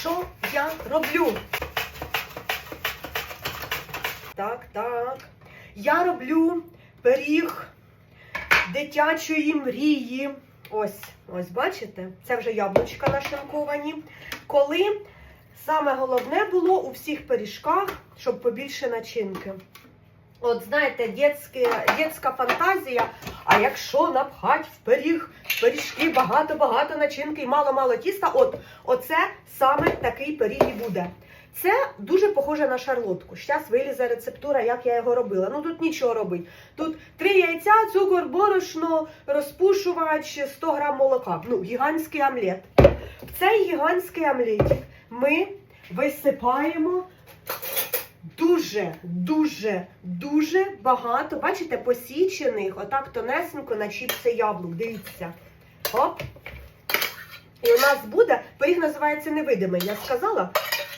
що я роблю? Так, так. Я роблю пиріг дитячої мрії. Ось, ось, бачите? Це вже яблучка нашинковані. Коли саме головне було у всіх пиріжках, щоб побільше начинки. От знаєте, дєцьке- дєцька фантазія, а якщо напхать в пиріг, в пиріжки багато-багато начинки і мало-мало тіста, от оце саме такий пиріг і буде. Це дуже похоже на шарлотку. Зараз вилізе рецептура, як я його робила. Ну тут нічого робить. Тут три яйця, цукор, борошно, розпушувач, 100 грам молока. Ну, гігантський омлет. В цей гігантський омлетик ми висипаємо дуже, дуже, багато. Бачите, посічених, отак тонесенько на чіпси яблук. Дивіться. Оп. І у нас буде, пиріг називається невидимий. Я сказала,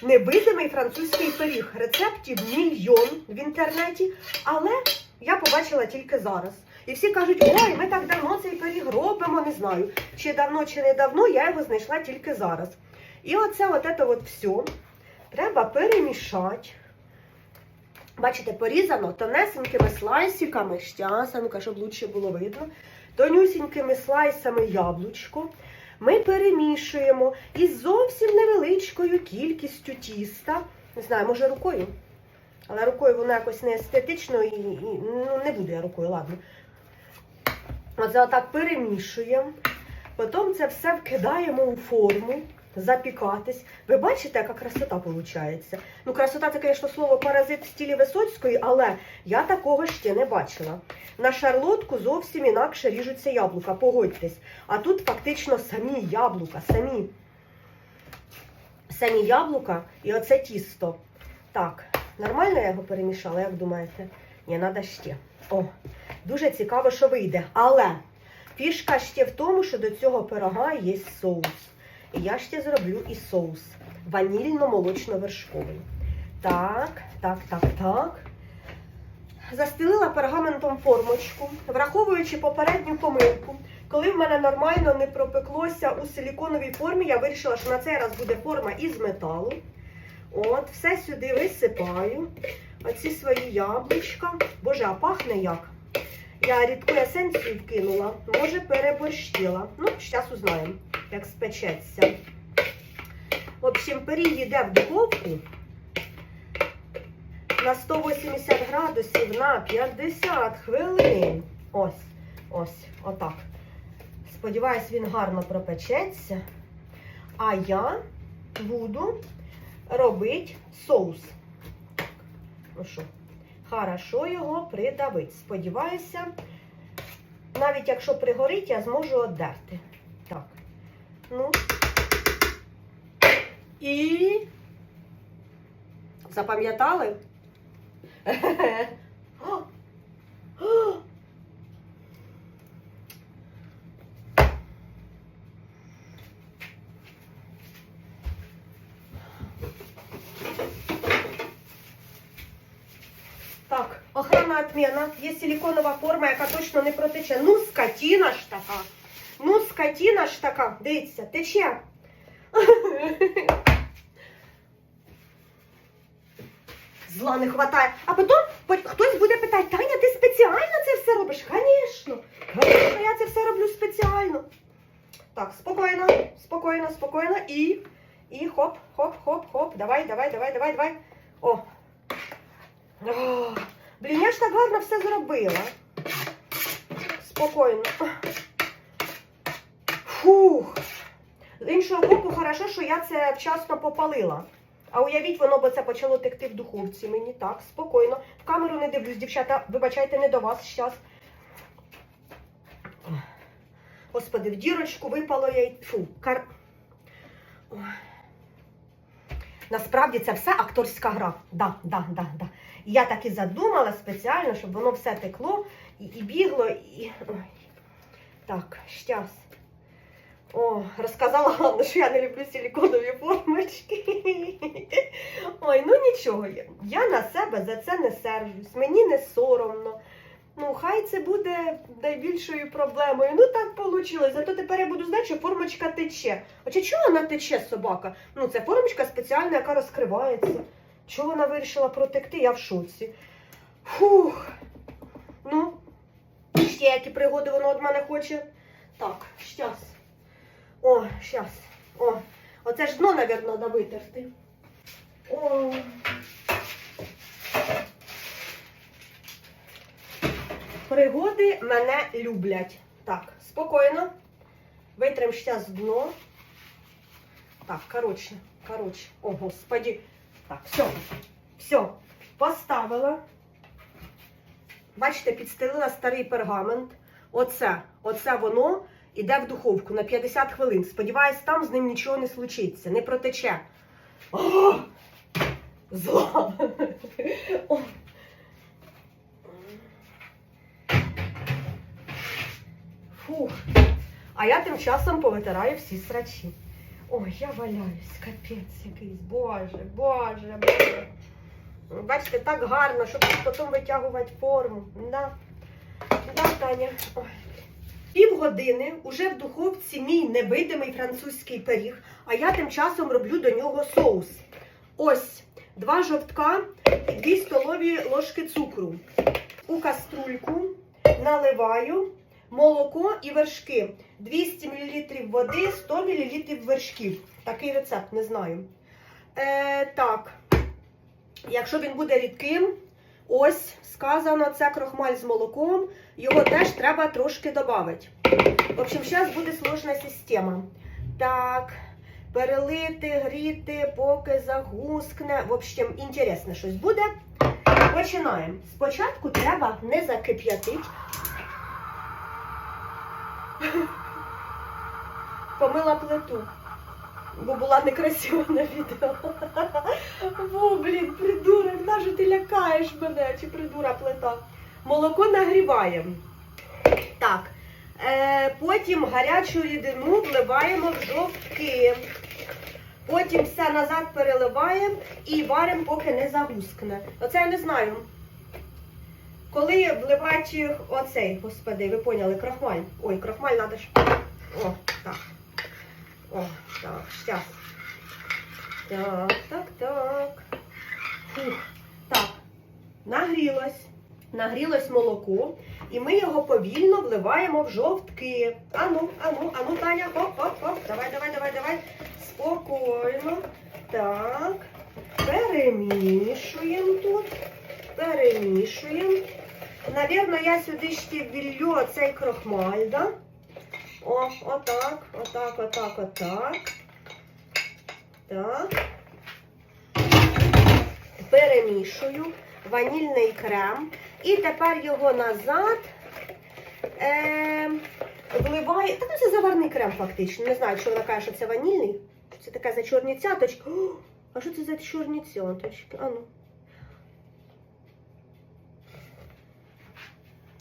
невидимий французький пиріг. Рецептів мільйон в інтернеті, але я побачила тільки зараз. І всі кажуть, ой, ми так давно цей пиріг робимо, не знаю. Чи давно, чи не давно, я його знайшла тільки зараз. І оце от це от все треба перемішати. Бачите, порізано тонесенькими слайсиками, щасанка, щоб лучше було видно. Тонюсінькими слайсами яблучко. Ми перемішуємо із зовсім невеличкою кількістю тіста. Не знаю, може рукою. Але рукою воно якось не естетично і, і ну, не буду я рукою, ладно. Оце отак перемішуємо. Потім це все вкидаємо у форму запікатись. Ви бачите, яка красота виходить? Ну, красота це, звісно, слово паразит в стилі Висоцької, але я такого ще не бачила. На шарлотку зовсім інакше ріжуться яблука, погодьтесь. А тут фактично самі яблука, самі. Самі яблука і оце тісто. Так, нормально я його перемішала, як думаєте? Ні, треба ще. О, дуже цікаво, що вийде. Але фішка ще в тому, що до цього пирога є соус. Я ще зроблю і соус ванільно-молочно-вершковий. Так, так, так, так. Застелила пергаментом формочку, враховуючи попередню помилку. Коли в мене нормально не пропеклося у силіконовій формі, я вирішила, що на цей раз буде форма із металу. От, все сюди висипаю. Оці свої яблучка. Боже, а пахне як? Я рідку есенцію вкинула, може переборщила. Ну, зараз узнаємо, як спечеться. В общем, пиріг йде в духовку на 180 градусів на 50 хвилин. Ось, ось, отак. Сподіваюсь, він гарно пропечеться. А я буду робити соус. Ну що, хорошо його придавити. Сподіваюся, навіть якщо пригорить, я зможу одерти. Так. Ну. І запам'ятали? О! О! Так, охрана отмена. Є силиконова форма, яка точно не протече. Ну, скотіна ж така. Ну, скотіна ж така. Дивіться, тече. Зла не хватає. А потім по- хтось буде питати, Таня, ти спеціально це все робиш? Звісно. Звісно, я це все роблю спеціально. Так, спокійно, спокійно, спокійно. І, і хоп, хоп, хоп, хоп. Давай, давай, давай, давай, давай. О. О, блін, я ж так гарно все зробила. Спокійно. Фух. З іншого боку, хорошо, що я це вчасно попалила. А уявіть, воно б це почало текти в духовці мені. Так, спокійно. В камеру не дивлюсь, дівчата, вибачайте, не до вас зараз. Господи, в дірочку випало яй. Фу, кар... Насправді це все акторська гра. Да, да, да, да. І я так і задумала спеціально, щоб воно все текло і, і бігло, і. Ой. Так, щас. О, розказала Ганна, що я не люблю силіконові формочки. Ой, ну нічого. Я на себе за це не сержусь. Мені не соромно. Ну, хай це буде найбільшою проблемою. Ну так вийшло. Зато тепер я буду знати, що формочка тече. Хоча чого вона тече, собака? Ну, це формочка спеціальна, яка розкривається. Чого вона вирішила протекти, я в шоці. Фух. Ну, ще які пригоди воно від мене хоче. Так, щас. О, щас. О, оце ж дно, мабуть, треба витерти. О. Пригоди мене люблять. Так, спокійно. Витрим щас дно. Так, коротше, коротше. О, господі. Так, все. Все. Поставила. Бачите, підстелила старий пергамент. Оце, оце воно іде в духовку на 50 хвилин. Сподіваюсь, там з ним нічого не случиться, не протече. О! Зла. О. Фух. А я тим часом повитираю всі срачі. Ой, я валяюсь, капець якийсь. Боже, боже, боже. Бачите, так гарно, щоб потім витягувати форму. Да. Да, Таня. Ой. Півгодини уже в духовці мій невидимий французький пиріг, а я тим часом роблю до нього соус. Ось два жовтка і дві столові ложки цукру. У каструльку наливаю молоко і вершки. 200 мл води, 100 мл вершків. Такий рецепт, не знаю. Е, так, якщо він буде рідким, ось сказано, це крохмаль з молоком. Його теж треба трошки додати. В общем, зараз буде сложна система. Так, перелити, гріти, поки загускне. В общем, інтересне щось буде. Починаємо. Спочатку треба не закип'ятити. Помила плиту. Бо була некрасива на відео. О, блін, придурок, навіть ти лякаєш мене, чи придура плита. Молоко нагріваємо. Так. Е, потім гарячу рідину вливаємо в жовтки. Потім все назад переливаємо і варимо, поки не загускне. Оце я не знаю. Коли вливати оцей, господи, ви поняли, крахмаль. Ой, крахмаль треба ж. О, так. О, так, щас. Так, так, так. Фух. Так. Нагрілось. Нагрілось молоко. І ми його повільно вливаємо в жовтки. Ану, ану, ану, Таня, хоп, хоп, хоп. Давай, давай, давай, давай. Спокійно. Так. Перемішуємо тут. Перемішуємо. Навірно, я сюди ще віллю оцей крохмаль, да? О, отак, отак, отак, отак. Так. Перемішую ванільний крем. І тепер його назад е, вливаю. Так, ну це заварний крем фактично. Не знаю, що вона каже, що це ванільний. Це така за чорні цяточки. О, а що це за чорні цяточки? А ну.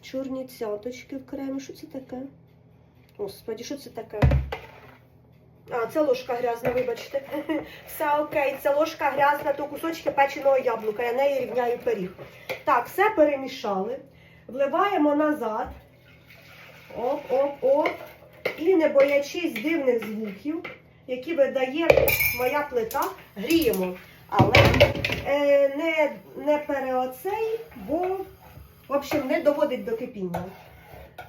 Чорні цяточки в кремі. Що це таке? Господи, що це таке? А, це ложка грязна, вибачте. Все окей, це ложка грязна, то кусочки печеного яблука. Я нею рівняю пиріг. Так, все перемішали. Вливаємо назад. Оп, оп, оп. І не боячись дивних звуків, які видає моя плита, гріємо. Але е, не, не переоцей, бо, в общем, не доводить до кипіння.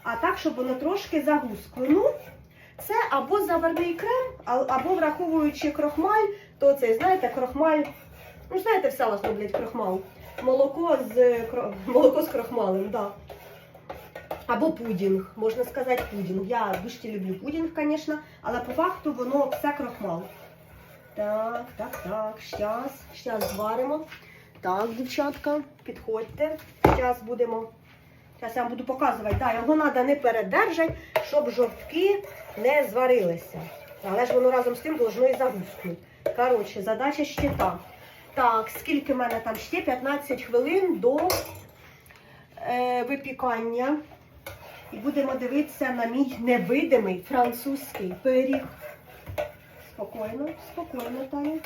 А так, щоб воно трошки загускло. Ну, це або заварний крем, або враховуючи крохмаль, то це, знаєте, крохмаль. Ну, знаєте, в селах роблять крохмал. Молоко з, молоко з крохмалем. Да. Або пудінг, можна сказати пудінг. Я дуже люблю пудінг, звісно, але по факту воно все крохмал. Так, так, так, щас, щас зваримо. Так, дівчатка, підходьте. Зараз будемо. Зараз я вам буду показувати. Да, його треба не передержати, щоб жовтки не зварилися. Але ж воно разом з тим должно і загуснути. Коротше, задача ще та. Так, скільки в мене там ще? 15 хвилин до е, випікання. І будемо дивитися на мій невидимий французький пиріг. Спокійно, спокійно, Таня.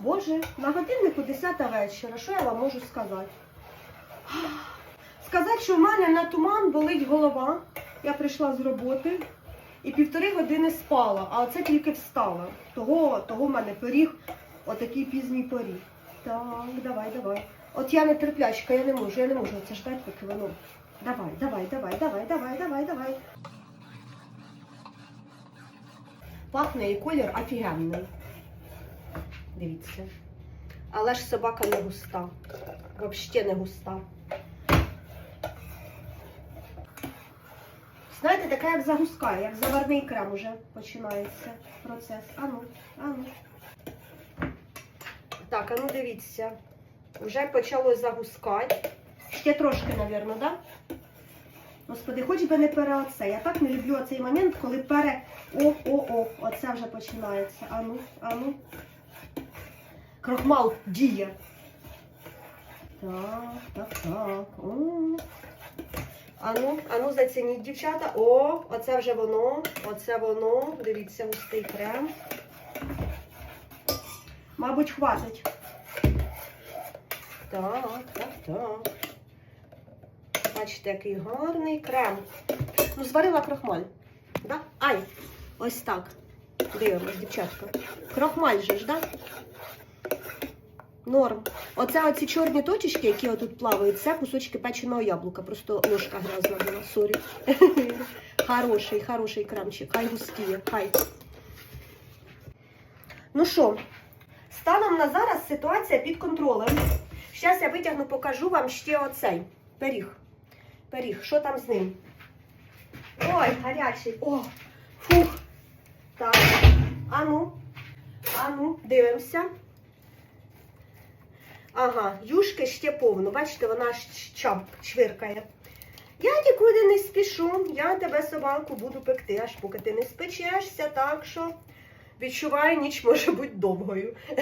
Боже, на годиннику 10 вечора. Що я вам можу сказати? Сказати, що в мене на туман болить голова. Я прийшла з роботи і півтори години спала, а оце тільки встала. Того, того в мене пиріг, отакий пізній поріг. Так, давай, давай. От я не терплячка, я не можу, я не можу це ждати, поки воно. Давай, давай, давай, давай, давай, давай, давай. Пахне і колір офігенний. Дивіться. Але ж собака не густа. Взагалі не густа. Знаєте, така як загускає, як заварний крем уже починається процес. Ану, ану. Так, ану дивіться. Вже почало загускати. Ще трошки, мабуть, да? Господи, хоч би не пере оце. Я так не люблю оцей момент, коли пере о-о-о. Оце вже починається. Ану, ану. Крохмал діє. Так, так, так. О. Ану, ану, зацініть, дівчата. О, оце вже воно, оце воно. Дивіться, густий крем. Мабуть, хватить. Так, так, так. Бачите, який гарний крем. Ну, зварила крохмаль. Да? Ай, ось так. Дивимось, дівчатка. Крохмаль же ж, да? Норм. Оце оці чорні точечки, які отут плавають, це кусочки печеного яблука. Просто ложка грязна була, сорі. Хороший, хороший крамчик. Хай густіє, хай. Ну що, станом на зараз ситуація під контролем. Зараз я витягну, покажу вам ще оцей пиріг. Пиріг, що там з ним? Ой, гарячий. О, фух. Так. Ану, ану, дивимося. Ага, юшки ще повно. Бачите, вона чап чвиркає. Я нікуди не спішу, я тебе собаку буду пекти, аж поки ти не спечешся, так що відчуваю, ніч може бути довгою.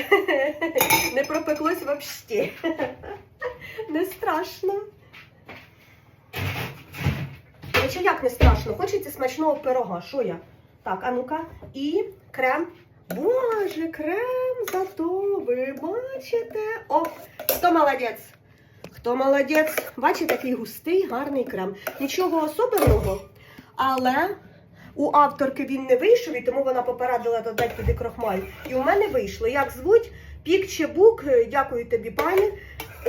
Не пропеклось взагалі. Не страшно. Чи як не страшно? Хочеться смачного пирога. Що я? Так, а ну-ка. І крем. Боже, крем зато ви бачите. О, хто молодець? Хто молодець? Бачите, такий густий, гарний крем. Нічого особливого, але у авторки він не вийшов, і тому вона попередила додати туди крохмаль. І у мене вийшло. Як звуть? Пік Чебук. Дякую тобі, пані,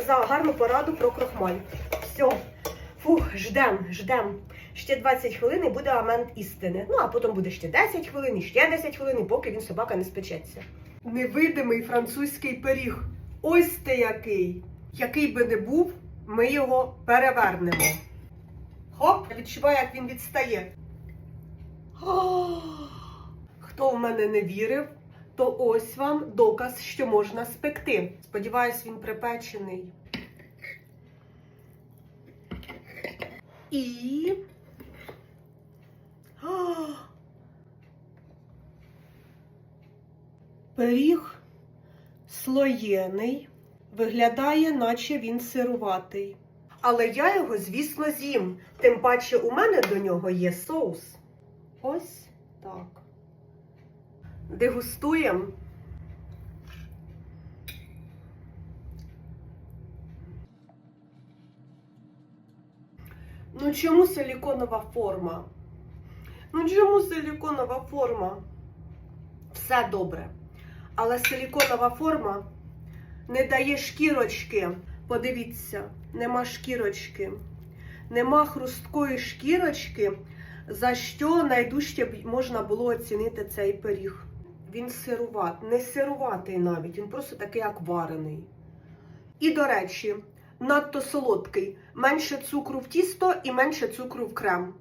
за гарну пораду про крохмаль. Все. Фух, ждем, ждем. Ще 20 хвилин і буде момент істини. Ну, а потім буде ще 10 хвилин, і ще 10 хвилин, і поки він собака не спечеться. Невидимий французький пиріг. Ось ти який. Який би не був, ми його перевернемо. Хоп, я відчуваю, як він відстає. Хто в мене не вірив, то ось вам доказ, що можна спекти. Сподіваюсь, він припечений. І. Пиріг слоєний, виглядає, наче він сируватий. Але я його, звісно, з'їм. Тим паче у мене до нього є соус. Ось так. Дегустуємо. Ну чому силіконова форма? Ну чому силіконова форма? Все добре. Але силіконова форма не дає шкірочки. Подивіться, нема шкірочки. Нема хрусткої шкірочки, за що найдужче можна було оцінити цей пиріг. Він сируват, не сируватий навіть, він просто такий як варений. І, до речі, надто солодкий. Менше цукру в тісто і менше цукру в крем.